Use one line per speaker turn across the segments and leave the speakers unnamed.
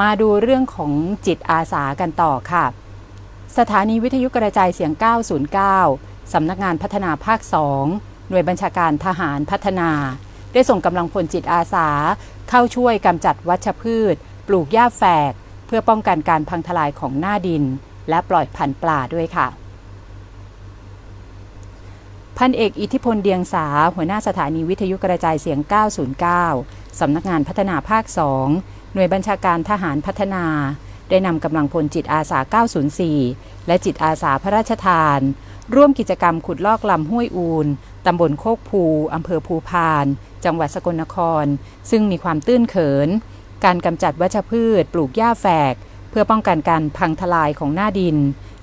มาดูเรื่องของจิตอาสากันต่อค่ะ สถานีวิทยุกระจายเสียง 909 สำนักงานพัฒนาภาค 2 หน่วยบัญชาการทหารพัฒนา ได้ส่งกำลังพลจิตอาสา เข้าช่วยกำจัดวัชพืช ปลูกหญ้าแฝก เพื่อป้องกันการพังทลายของหน้าดิน และปล่อยพันธุ์ปลาด้วยค่ะ พันเอกอิทธิพลเดียงสา หัวหน้าสถานีวิทยุกระจายเสียง 909 สำนักงานพัฒนาภาค 2 หน่วยบัญชาการทหารพัฒนา ได้นำกำลังพลจิตอาสา 904 และจิตอาสาพระราชทาน ร่วมกิจกรรมขุดลอกลำห้วยอูนตำบลโคกภูอำเภอภูพาน จังหวัดสกลนคร ซึ่งมีความตื้นเขิน การกำจัดวัชพืช ปลูกหญ้าแฝก เพื่อป้องกันการพังทลายของหน้าดิน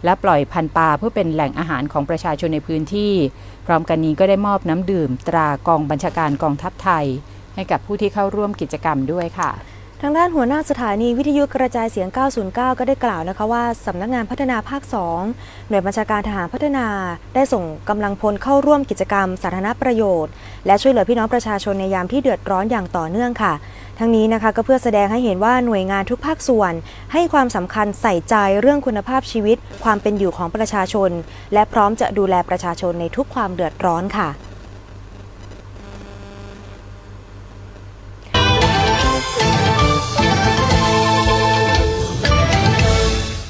และปล่อยพันธุ์ปลาเพื่อเป็นแหล่งอาหารของประชาชนในพื้นที่ พร้อมกันนี้ก็ได้มอบน้ำดื่ม ตรากองบัญชาการกองทัพไทย ให้กับผู้ที่เข้าร่วมกิจกรรมด้วยค่ะ
ทางด้านหัวหน้าสถานีวิทยุกระจายเสียง 909 ก็ได้กล่าวนะคะว่าสำนักงานพัฒนาภาค 2 หน่วยบัญชาการทหารพัฒนา ได้ส่งกำลังพลเข้าร่วมกิจกรรมสาธารณประโยชน์ และช่วยเหลือพี่น้องประชาชนในยามที่เดือดร้อนอย่างต่อเนื่องค่ะ ทั้งนี้นะคะก็เพื่อแสดงให้เห็นว่าหน่วยงานทุกภาคส่วน ให้ความสำคัญใส่ใจเรื่องคุณภาพชีวิต ความเป็นอยู่ของประชาชน และพร้อมจะดูแลประชาชนในทุกความเดือดร้อนค่ะ